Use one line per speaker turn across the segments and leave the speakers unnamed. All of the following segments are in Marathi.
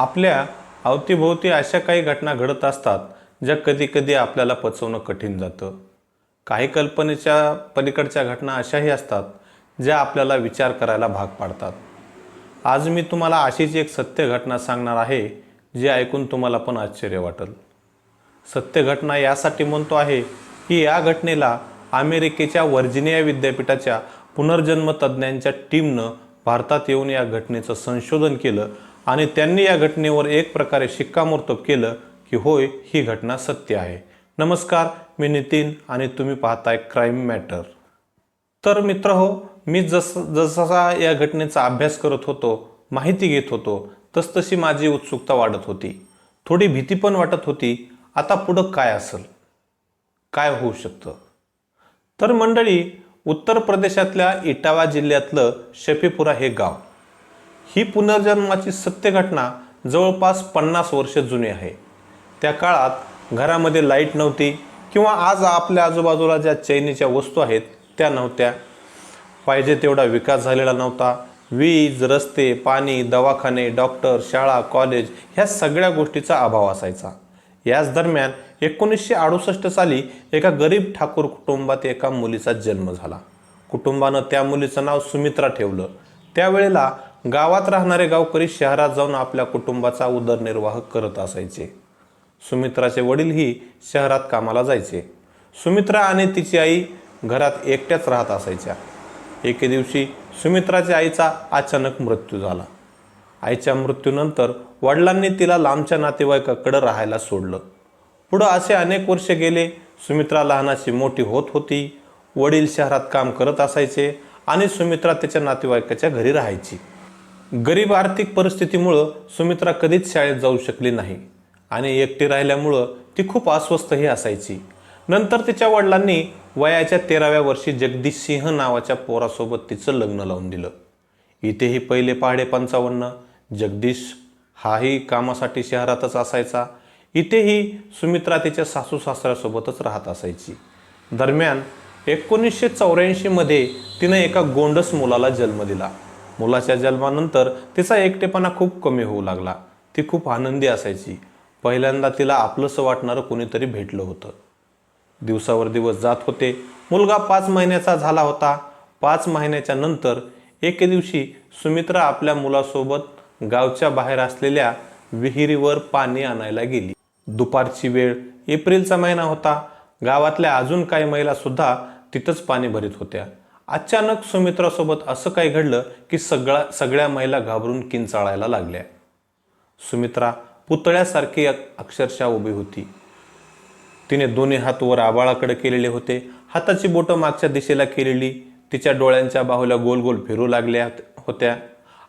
आपल्या अवतीभोवती अशा काही घटना घडत असतात ज्या कधीकधी आपल्याला पचवणं कठीण जातं. काही कल्पनेच्या पलीकडच्या घटना अशाही असतात ज्या आपल्याला विचार करायला भाग पाडतात. आज मी तुम्हाला अशीच एक सत्य घटना सांगणार आहे जी ऐकून तुम्हाला पण आश्चर्य वाटेल. सत्य घटना यासाठी म्हणतो आहे की या घटनेला अमेरिकेच्या व्हर्जिनिया विद्यापीठाच्या पुनर्जन्म तज्ज्ञांच्या टीमनं भारतात येऊन या घटनेचं संशोधन केलं आणि त्यांनी या घटनेवर एक प्रकारे शिक्कामोर्तब केलं की होय ही घटना सत्य आहे. नमस्कार मी नितीन आणि तुम्ही पाहताय क्राईम मॅटर तर मित्र हो मी जस जसा या घटनेचा अभ्यास करत होतो माहिती घेत होतो तसतशी माझी उत्सुकता वाढत होती. थोडी भीती पण वाटत होती. आता पुढं काय असेल? काय होऊ शकतं? तर मंडळी उत्तर प्रदेशातल्या इटावा जिल्ह्यातलं शफीपुरा हे गाव. ही पुनर्जन्माची सत्य घटना जवळपास पन्नास वर्ष जुनी आहे. त्या काळात घरामध्ये लाइट नव्हती किंवा आज आपल्या आजूबाजूला ज्या चैनीच्या वस्तू आहेत त्या नव्हत्या. पाहिजे तेवढा विकास झालेला नव्हता. वीज रस्ते पाणी दवाखाने डॉक्टर शाळा कॉलेज ह्या सगळ्या गोष्टीचा अभाव असायचा. याच दरम्यान एकोणीसशे अडुसष्ट साली एका गरीब ठाकूर कुटुंबात एका मुलीचा जन्म झाला. कुटुंबानं त्या मुलीचं नाव सुमित्रा ठेवलं. त्यावेळेला गावात राहणारे गावकरी शहरात जाऊन आपल्या कुटुंबाचा उदरनिर्वाह करत असायचे. सुमित्राचे वडीलही शहरात कामाला जायचे. सुमित्रा आणि तिची आई घरात एकट्याच राहत असायच्या. एके दिवशी सुमित्राच्या आईचा अचानक मृत्यू झाला. आईच्या मृत्यूनंतर वडिलांनी तिला लांबच्या नातेवाईकाकडं राहायला सोडलं. पुढं असे अनेक वर्ष गेले सुमित्रा लहानाची मोठी होत होती वडील शहरात काम करत असायचे आणि सुमित्रा त्याच्या नातेवाईकाच्या घरी राहायची. गरीब आर्थिक परिस्थितीमुळं सुमित्रा कधीच शाळेत जाऊ शकली नाही आणि एकटी राहिल्यामुळं ती खूप अस्वस्थही असायची. नंतर तिच्या वडिलांनी वयाच्या तेराव्या वर्षी जगदीश सिंह नावाच्या पोरासोबत तिचं लग्न लावून दिलं. इथेही पहिले पहाडे पंचावन्न जगदीश हाही कामासाठी शहरातच असायचा. इथेही सुमित्रा तिच्या सासू सासऱ्यासोबतच राहत असायची. दरम्यान एकोणीसशे चौऱ्याऐंशीमध्ये तिनं एका गोंडस मुलाला जन्म दिला. मुलाच्या जन्मानंतर तिचा एकटेपणा खूप कमी होऊ लागला. ती खूप आनंदी असायची. पहिल्यांदा तिला आपलंसं वाटणारं कोणीतरी भेटलं होतं. दिवसावर दिवस जात होते. मुलगा पाच महिन्याचा झाला होता. पाच महिन्याच्या नंतर एके दिवशी सुमित्रा आपल्या मुलासोबत गावच्या बाहेर असलेल्या विहिरीवर पाणी आणायला गेली. दुपारची वेळ एप्रिलचा महिना होता. गावातल्या अजून काही महिला सुद्धा तिथंच पाणी भरीत होत्या. अचानक सुमित्रासोबत असं काही घडलं की सगळ्या सगळ्या महिला घाबरून किंचाळायला लागल्या. सुमित्रा पुतळ्यासारखी अक्षरशः उभी होती. तिने दोन्ही हात वर आबाळाकडे केलेले होते. हाताची बोटं मागच्या दिशेला केलेली तिच्या डोळ्यांच्या बाहुल्या गोल गोल फिरू लागल्या होत्या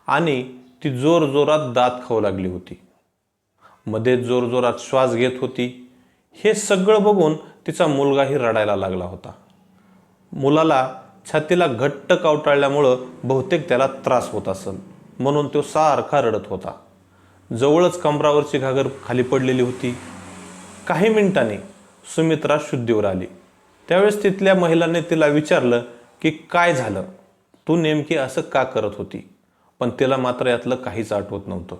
आणि ती जोर जोरात दात खाऊ लागली होती. मध्ये जोर जोरात श्वास घेत होती. हे सगळं बघून तिचा मुलगाही रडायला लागला होता. मुलाला छातीला घट्ट कावटाळल्यामुळं बहुतेक त्याला त्रास होत असेल म्हणून तो सारखा रडत होता. जवळच कमरावरची घागर खाली पडलेली होती. काही मिनिटांनी सुमित्रा शुद्धीवर आली. त्यावेळेस तिथल्या महिलांनी तिला विचारलं की काय झालं? तू नेमकी असं का करत होती? पण तिला मात्र यातलं काहीच आठवत नव्हतं.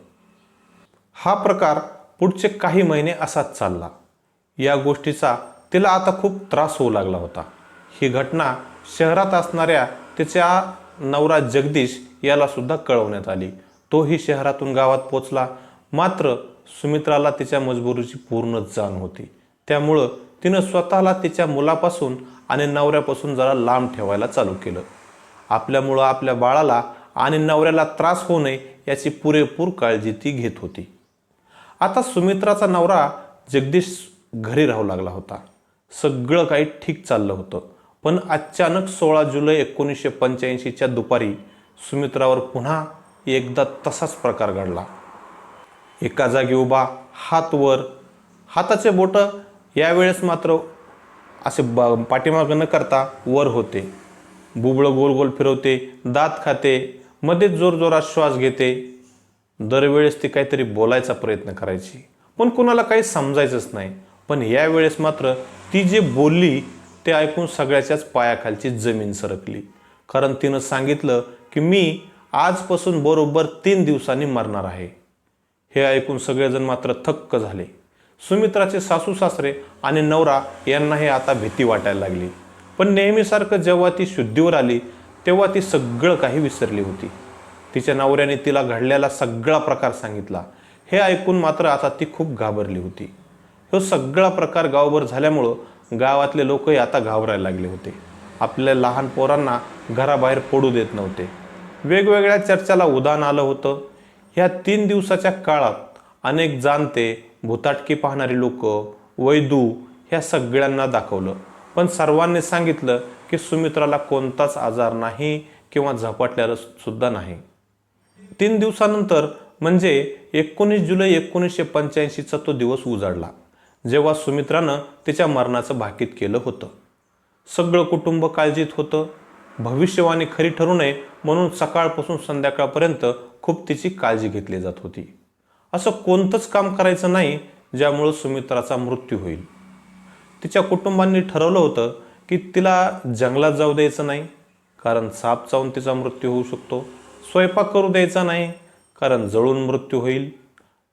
हा प्रकार पुढचे काही महिने असाच चालला. या गोष्टीचा तिला आता खूप त्रास होऊ लागला होता. ही घटना शहरात असणाऱ्या तिच्या नवरा जगदीश यालासुद्धा कळवण्यात आली. तोही शहरातून गावात पोचला. मात्र सुमित्राला तिच्या मजबुरीची पूर्ण जाण होती. त्यामुळं तिनं स्वतःला तिच्या मुलापासून आणि नवऱ्यापासून जरा लांब ठेवायला चालू केलं. आपल्यामुळं आपल्या बाळाला आणि नवऱ्याला त्रास होऊ नये याची पुरेपूर काळजी ती घेत होती. आता सुमित्राचा नवरा जगदीश घरी राहू लागला होता. सगळं काही ठीक चाललं होतं. पण अचानक सोळा जुलै एकोणीसशे पंच्याऐंशीच्या दुपारी सुमित्रावर पुन्हा एकदा तसाच प्रकार घडला. एका जागी उभा हात वर हाताचे बोटं यावेळेस मात्र असे ब पाठीमागं न करता वर होते. बुबळं गोल गोल फिरवते दात खाते मध्येच जोरजोरात श्वास घेते. दरवेळेस ती काहीतरी बोलायचा प्रयत्न करायची. पण कुणाला काही समजायचंच नाही. पण यावेळेस मात्र ती जे बोलली ते ऐकून सगळ्याच्याच पायाखालची जमीन सरकली. कारण तिनं सांगितलं की मी आजपासून बरोबर तीन दिवसांनी मरणार आहे. हे ऐकून सगळेजण मात्र थक्क झाले. सुमित्राचे सासू सासरे आणि नवरा यांनाही आता भीती वाटायला लागली. पण नेहमीसारखं जेव्हा ती शुद्धीवर आली तेव्हा ती सगळं काही विसरली होती. तिच्या नवऱ्याने तिला घडलेला सगळा प्रकार सांगितला. हे ऐकून मात्र आता ती खूप घाबरली होती. तो सगळा प्रकार गावभर झाल्यामुळं गावातले लोकही आता घाबरायला लागले होते. आपल्या लहान पोरांना घराबाहेर पडू देत नव्हते. वेगवेगळ्या चर्चाला उदाहरण आलं होतं. ह्या तीन दिवसाच्या काळात अनेक जाणते भूताटकी पाहणारी लोक वैदू ह्या सगळ्यांना दाखवलं. पण सर्वांनी सांगितलं की सुमित्राला कोणताच आजार नाही किंवा झपाटल्याला सुद्धा नाही. तीन दिवसानंतर म्हणजे एकोणीस जुलै एकोणीसशे पंच्याऐंशीचा तो दिवस उजाडला. जेव्हा सुमित्रानं तिच्या मरणाचं भाकीत केलं होतं. सगळं कुटुंब काळजीत होतं. भविष्यवाणी खरी ठरू नये म्हणून सकाळपासून संध्याकाळपर्यंत खूप तिची काळजी घेतली जात होती. असं कोणतंच काम करायचं नाही ज्यामुळं सुमित्राचा मृत्यू होईल. तिच्या कुटुंबांनी ठरवलं होतं की तिला जंगलात जाऊ द्यायचं नाही कारण साप चावून तिचा मृत्यू होऊ शकतो. स्वयंपाक करू द्यायचा नाही कारण जळून मृत्यू होईल.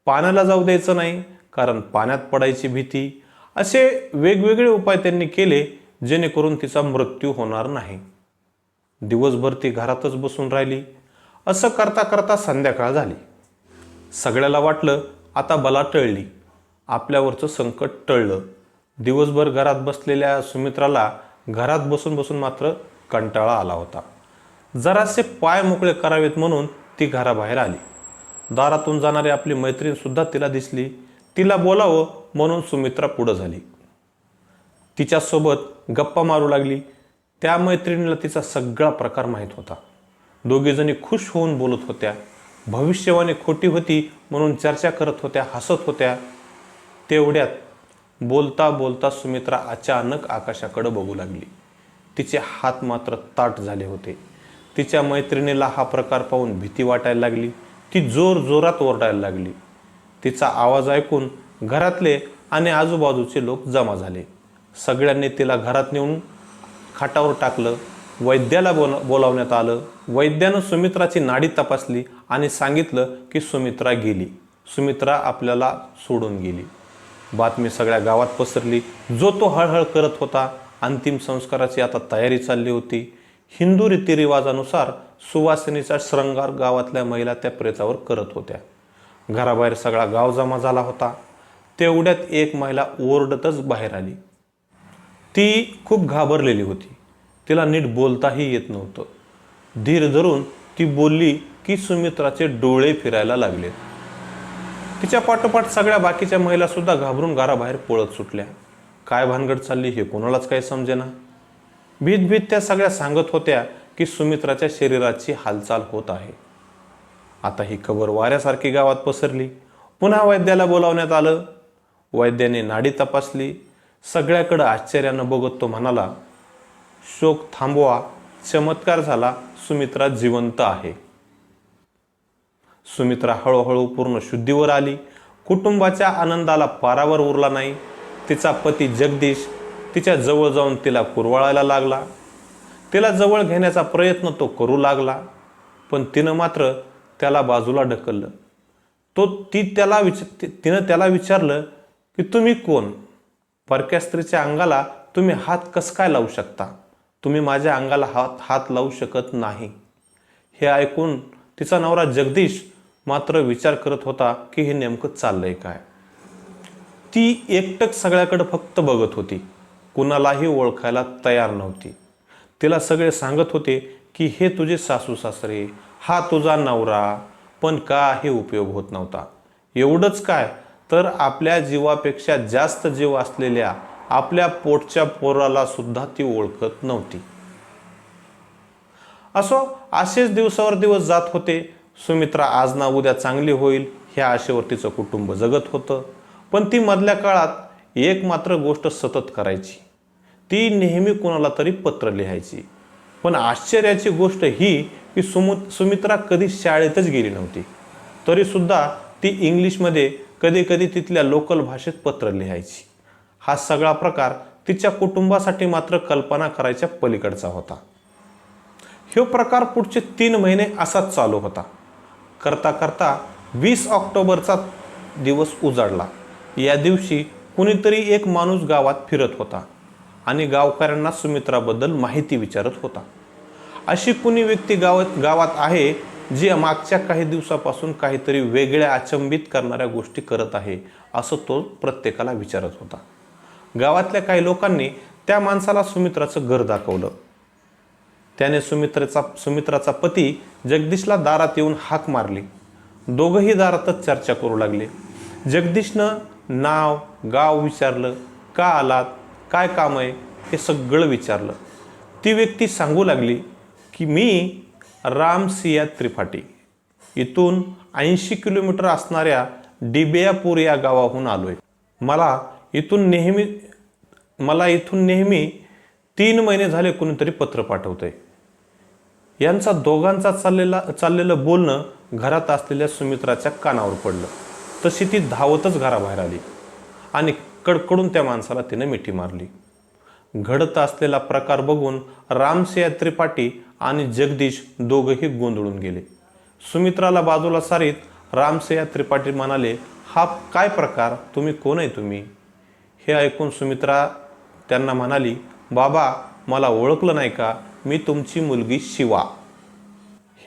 पाण्याला जाऊ द्यायचं नाही कारण पाण्यात पडायची भीती असे वेगवेगळे उपाय त्यांनी केले जेणेकरून तिचा मृत्यू होणार नाही. दिवसभर ती घरातच बसून राहिली. असं करता करता संध्याकाळ झाली. सगळ्याला वाटलं आता बला टळली. आपल्यावरचं संकट टळलं. दिवसभर घरात बसलेल्या सुमित्राला घरात बसून बसून मात्र कंटाळा आला होता. जरासे पाय मोकळे करावेत म्हणून ती घराबाहेर आली. दारातून जाणारी आपली मैत्रीणसुद्धा तिला दिसली. तिला बोलावं म्हणून सुमित्रा पुढं झाली. तिच्यासोबत गप्पा मारू लागली. त्या मैत्रिणीला तिचा सगळा प्रकार माहीत होता. दोघीजणी खुश होऊन बोलत होत्या. भविष्यवाणी खोटी होती म्हणून चर्चा करत होत्या हसत होत्या. तेवढ्यात बोलता बोलता सुमित्रा अचानक आकाशाकडे बघू लागली. तिचे हात मात्र ताट झाले होते. तिच्या मैत्रिणीला हा प्रकार पाहून भीती वाटायला लागली. ती जोर जोरात ओरडायला लागली. तिचा आवाज ऐकून घरातले आणि आजूबाजूचे लोक जमा झाले. सगळ्यांनी तिला घरात नेऊन खाटावर टाकलं वैद्याला बोल बोलावण्यात आलं. वैद्यानं सुमित्राची नाडी तपासली आणि सांगितलं की सुमित्रा गेली. सुमित्रा आपल्याला सोडून गेली. बातमी सगळ्या गावात पसरली. जो तो हळहळ करत होता अंतिम संस्काराची आता तयारी चालली होती. हिंदू रीतिरिवाजानुसार सुवासिनीचा श्रंगार गावातल्या महिला त्या प्रेतावर करत होत्या. घराबाहेर सगळा गाव जमा झाला होता. तेवढ्यात एक महिला ओरडतच बाहेर आली. ती खूप घाबरलेली होती. तिला नीट बोलताही येत नव्हतं. धीर धरून ती बोलली की सुमित्राचे डोळे फिरायला लागले तिच्या पाठोपाठ सगळ्या बाकीच्या महिलासुद्धा घाबरून घराबाहेर पळत सुटल्या. काय भानगड चालली हे कोणालाच काही समजेना. भीत भीत त्या सगळ्या सांगत होत्या की सुमित्राच्या शरीराची हालचाल होत आहे. आता ही खबर वाऱ्यासारखी गावात पसरली. पुन्हा वैद्याला बोलावण्यात आलं. वैद्याने नाडी तपासली. सगळ्याकडं आश्चर्यानं बघत तो म्हणाला शोक थांबवा. चमत्कार झाला. सुमित्रा जिवंत आहे. सुमित्रा हळूहळू पूर्ण शुद्धीवर आली. कुटुंबाच्या आनंदाला पारावर उरला नाही. तिचा पती जगदीश तिच्या जवळ जाऊन तिला कुरवाळायला लागला. तिला जवळ घेण्याचा प्रयत्न तो करू लागला. पण तिनं मात्र त्याला बाजूला ढकललं. तो ती त्याला विच तिनं त्याला विचारलं की तुम्ही कोण? परक्या स्त्रीच्या अंगाला तुम्ही हात कस काय लावू शकता? तुम्ही माझ्या अंगाला हात हात लावू शकत नाही. हे ऐकून तिचा नवरा जगदीश मात्र विचार करत होता की हे नेमकं चाललंय काय? ती एकटक सगळ्याकडे फक्त बघत होती. कुणालाही ओळखायला तयार नव्हती. तिला सगळे सांगत होते की हे तुझे सासू सासरे हा तुझा नवरा पण काही उपयोग होत नव्हता. एवढंच काय? तर आपल्या जीवापेक्षा जास्त जीव असलेल्या आपल्या पोटच्या पोराला सुद्धा ती ओळखत नव्हती. असो असेच दिवसावर दिवस जात होते. सुमित्रा आज ना उद्या चांगली होईल ह्या आशेवर तिचं कुटुंब जगत होतं. पण ती मधल्या काळात एक मात्र गोष्ट सतत करायची. ती नेहमी कोणाला तरी पत्र लिहायची. पण आश्चर्याची गोष्ट ही की सुमु सुमित्रा कधी शाळेतच गेली नव्हती. तरीसुद्धा ती इंग्लिशमध्ये कधी कधी तिथल्या लोकल भाषेत पत्र लिहायची. हा सगळा प्रकार तिच्या कुटुंबासाठी मात्र कल्पना करायच्या पलीकडचा होता. ह्यो प्रकार पुढचे तीन महिने असाच चालू होता. करता करता वीस ऑक्टोबरचा दिवस उजाडला. या दिवशी कुणीतरी एक माणूस गावात फिरत होता आणि गावकऱ्यांना सुमित्राबद्दल माहिती विचारत होता. अशी कुणी व्यक्ती गावात गावात आहे जी मागच्या काही दिवसापासून काहीतरी वेगळ्या अचंबित करणाऱ्या गोष्टी करत आहे असं तो प्रत्येकाला विचारत होता. गावातल्या काही लोकांनी त्या माणसाला सुमित्राचं घर दाखवलं. त्याने सुमित्राचा सुमित्राचा पती जगदीशला दारात येऊन हाक मारली. दोघंही दारातच चर्चा करू लागले. जगदीशनं नाव गाव विचारलं का आलात काय काम आहे हे सगळं विचारलं. ती व्यक्ती सांगू लागली की मी रामसिया त्रिपाठी. इथून ऐंशी किलोमीटर असणाऱ्या डिबियापूर या गावाहून आलो आहे मला इथून नेहमी मला इथून नेहमी तीन महिने झाले कोणीतरी पत्र पाठवतंय. यांचा दोघांचा चाललेला चाललेलं बोलणं घरात असलेल्या सुमित्राच्या कानावर पडलं. तशी ती धावतच घराबाहेर आली आणि कडकडून त्या माणसाला तिने मिठी मारली. घडत असलेला प्रकार बघून रामसिया त्रिपाठी आणि जगदीश दोघंही गोंधळून गेले. सुमित्राला बाजूला सारीत रामसया त्रिपाठी म्हणाले हा काय प्रकार? तुम्ही कोण आहे तुम्ही? हे ऐकून सुमित्रा त्यांना म्हणाली बाबा मला ओळखलं नाही का? मी तुमची मुलगी शिवा.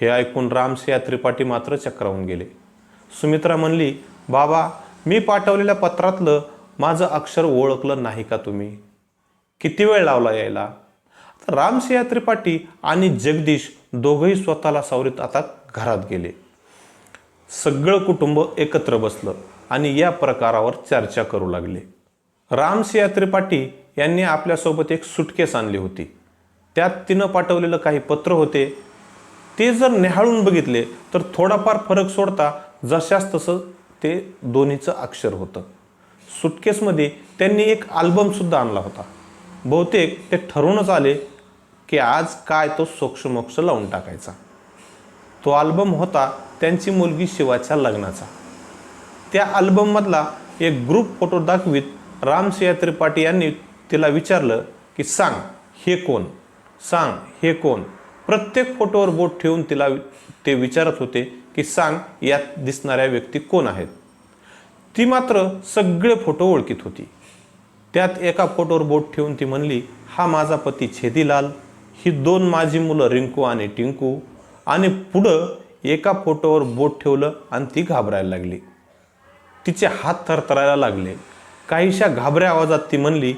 हे ऐकून रामसिया त्रिपाठी मात्र चक्रावून गेले. सुमित्रा म्हणली बाबा मी पाठवलेल्या पत्रातलं माझं अक्षर ओळखलं नाही का तुम्ही? किती वेळ लावला यायला? तर रामसिया त्रिपाठी आणि जगदीश दोघंही स्वतःला सावरीत आता घरात गेले. सगळं कुटुंब एकत्र बसलं आणि या प्रकारावर चर्चा करू लागले. रामसिंह त्रिपाठी यांनी आपल्यासोबत एक सुटकेस आणली होती. त्यात तिनं पाठवलेलं काही पत्र होते. ते जर निहाळून बघितले तर थोडाफार फरक सोडता जशास तसं ते दोन्हीचं अक्षर होतं. सुटकेसमध्ये त्यांनी एक आल्बमसुद्धा आणला होता. बहुतेक ते ठरवूनच आले की आज काय तो सोक्षमोक्ष लावून टाकायचा. तो अल्बम होता त्यांची मुलगी शिवाच्या लग्नाचा. त्या अल्बममधला एक ग्रुप फोटो दाखवीत रामसिंह त्रिपाठी यांनी तिला विचारलं की सांग हे कोण? सांग हे कोण? प्रत्येक फोटोवर बोट ठेवून तिला ते विचारत होते की सांग यात दिसणाऱ्या व्यक्ती कोण आहेत? ती मात्र सगळे फोटो ओळखीत होती. त्यात एका फोटोवर बोट ठेवून ती म्हणली हा माझा पती छेदीलाल. ही दोन माझी मुलं रिंकू आणि टिंकू आणि पुढं एका फोटोवर बोट ठेवलं आणि ती घाबरायला लागली. तिचे हात थरथरायला लागले. काहीशा घाबऱ्या आवाजात ती म्हणली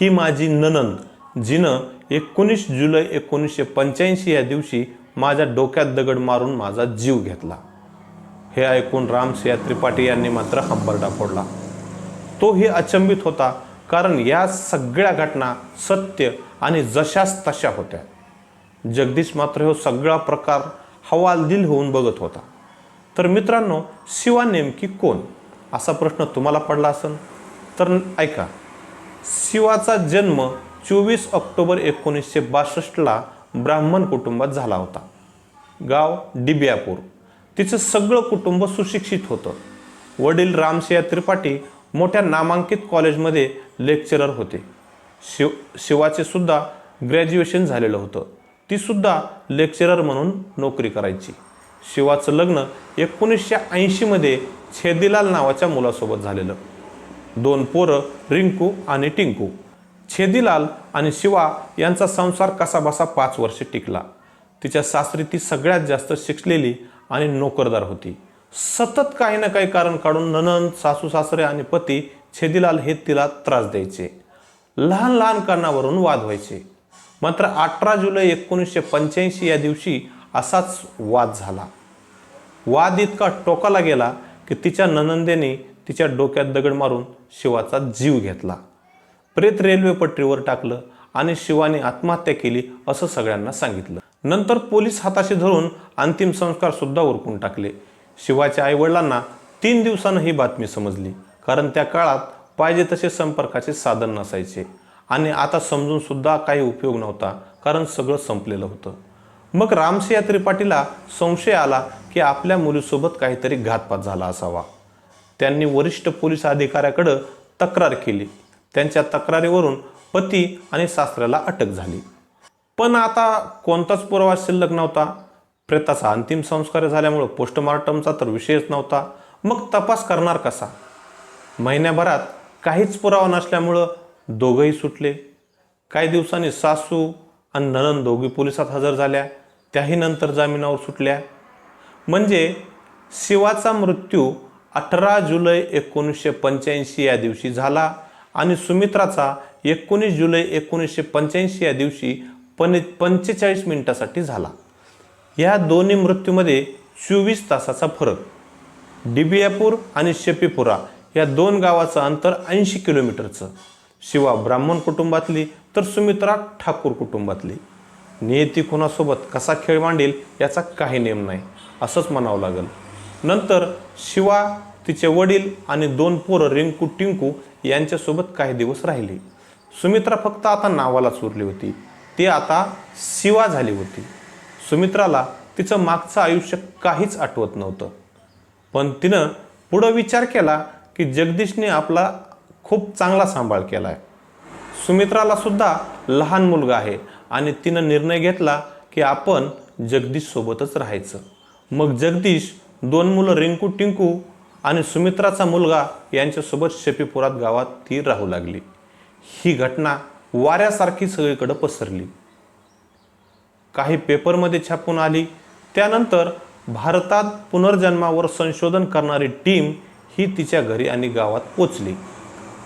ही माझी ननंद जिनं एकोणीस जुलै एकोणीसशे पंच्याऐंशी या दिवशी माझ्या डोक्यात दगड मारून माझा जीव घेतला. हे ऐकून रामसिया त्रिपाठी यांनी मात्र हंबरडा फोडला. तोही अचंबित होता कारण या सगळ्या घटना सत्य आणि जशाच तशा होत्या. जगदीश मात्र हो सगळा प्रकार हवालदिल होऊन बघत होता. तर मित्रांनो शिवा नेमकी कोण? असा प्रश्न तुम्हाला पडला असेल तर ऐका. शिवाचा जन्म चोवीस ऑक्टोबर एकोणीसशे बासष्टला ब्राह्मण कुटुंबात झाला होता. गाव डिबियापूर. तिचं सगळं कुटुंब सुशिक्षित होतं. वडील रामसिया त्रिपाठी मोठ्या नामांकित कॉलेजमध्ये लेक्चरर होते. शिव शिवाचे सुद्धा ग्रॅज्युएशन झालेलं होतं. ती सुद्धा लेक्चरर म्हणून नोकरी करायची. शिवाचं लग्न एकोणीसशे ऐंशीमध्ये छेदीलाल नावाच्या मुलासोबत झालेलं. दोन पोरं रिंकू आणि टिंकू. छेदीलाल आणि शिवा यांचा संसार कसाबसा पाच वर्षे टिकला. तिच्या सासरी ती सगळ्यात जास्त शिकलेली आणि नोकरदार होती. सतत काही ना काही कारण काढून ननंद सासू सासरे आणि पती छेदीलाल हे तिला त्रास द्यायचे. लहान लहान कारणावरून वाद व्हायचे. मात्र अठरा जुलै एकोणीसशे पंच्याऐंशी या दिवशी असाच वाद झाला. वाद इतका टोकाला गेला की तिच्या ननंदेने तिच्या डोक्यात दगड मारून शिवाचा जीव घेतला. प्रेत रेल्वे पटरीवर टाकलं आणि शिवाने आत्महत्या केली असं सगळ्यांना सांगितलं. नंतर पोलीस हाताशी धरून अंतिम संस्कार सुद्धा उरकून टाकले. शिवाच्या आईवडिलांना तीन दिवसानं ही बातमी समजली कारण त्या काळात पाहिजे तसे संपर्काचे साधन नसायचे. आणि आता समजून सुद्धा काही उपयोग नव्हता कारण सगळं संपलेलं होतं. मग रामसिया त्रिपाठीला संशय आला की आपल्या मुलीसोबत काहीतरी घातपात झाला असावा. त्यांनी वरिष्ठ पोलीस अधिकाऱ्याकडं तक्रार केली. त्यांच्या तक्रारीवरून पती आणि सासऱ्याला अटक झाली. पण आता कोणताच पुरावा शिल्लक नव्हता. प्रेताचा अंतिम संस्कार झाल्यामुळं पोस्टमॉर्टमचा तर विषयच नव्हता. मग तपास करणार कसा? महिन्याभरात काहीच पुरावा नसल्यामुळं दोघंही सुटले. काही दिवसांनी सासू आणि ननंद दोघी पोलिसात हजर झाल्या. त्याही नंतर जामिनावर सुटल्या. म्हणजे शिवाचा मृत्यू अठरा जुलै एकोणीसशे पंच्याऐंशी या दिवशी झाला आणि सुमित्राचा एकोणीस जुलै एकोणीसशे पंच्याऐंशी या दिवशी पण पंचेचाळीस मिनिटासाठी झाला. या दोन्ही मृत्यूमध्ये चोवीस तासाचा फरक. डिबियापूर आणि शेपीपुरा या दोन गावाचं अंतर ऐंशी किलोमीटरचं. शिवा ब्राह्मण कुटुंबातली तर सुमित्रा ठाकूर कुटुंबातली. नियती कोणासोबत कसा खेळ मांडेल याचा काही नेम नाही असंच म्हणावं लागेल. नंतर शिवा तिचे वडील आणि दोन पोरं रिंकू टिंकू यांच्यासोबत काही दिवस राहिली. सुमित्रा फक्त आता नावालाच उरली होती. ती आता शिवा झाली होती. सुमित्राला तिचं मागचं आयुष्य काहीच आठवत नव्हतं. पण तिनं पुढं विचार केला की जगदीशने आपला खूप चांगला सांभाळ केला आहे सुमित्राला सुद्धा लहान मुलगा आहे आणि तिनं निर्णय घेतला की आपण जगदीशसोबतच राहायचं. मग जगदीश दोन मुलं रिंकू टिंकू आणि सुमित्राचा मुलगा यांच्यासोबत शेपीपुरात गावात ती राहू लागली. ही घटना वाऱ्यासारखी सगळीकडं पसरली. काही पेपरमध्ये छापून आली. त्यानंतर भारतात पुनर्जन्मावर संशोधन करणारी टीम ही तिच्या घरी आणि गावात पोचली.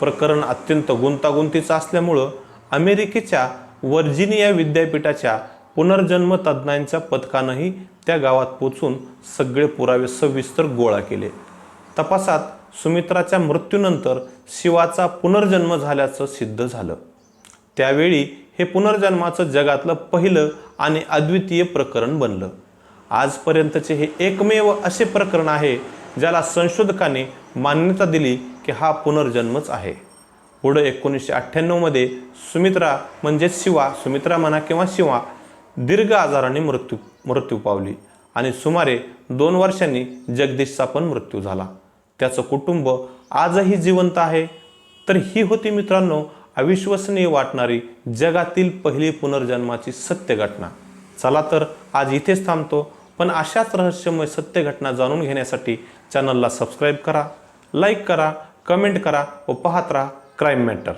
प्रकरण अत्यंत गुंतागुंतीचं असल्यामुळं अमेरिकेच्या वर्जिनिया विद्यापीठाच्या पुनर्जन्म तज्ज्ञांच्या पथकानंही त्या गावात पोचून सगळे पुरावे सविस्तर गोळा केले. तपासात सुमित्राच्या मृत्यूनंतर शिवाचा पुनर्जन्म झाल्याचं सिद्ध झालं. त्यावेळी हे पुनर्जन्माचं जगातलं पहिलं आणि अद्वितीय प्रकरण बनलं. आजपर्यंतचे हे एकमेव असे प्रकरण आहे ज्याला संशोधकाने मान्यता दिली की हा पुनर्जन्मच आहे. पुढं एकोणीसशे अठ्ठ्याण्णवमध्ये सुमित्रा म्हणजेच शिवा सुमित्रा म्हणा किंवा शिवा दीर्घ आजाराने मृत्यू मृत्यू पावली आणि सुमारे दोन वर्षांनी जगदीशचा पण मृत्यू झाला. त्याचं कुटुंब आजही जिवंत आहे. तर ही होती मित्रांनो अविश्वसनीय वाटणारी जगातील पहिली पुनर्जन्माची सत्य घटना चला तर आज इथेच थांबतो. पण अशाच रहस्यमय सत्य घटना जाणून घेण्यासाठी चॅनलला सबस्क्राईब करा लाईक करा कमेंट करा व पाहत राहा क्राईम मॅटर.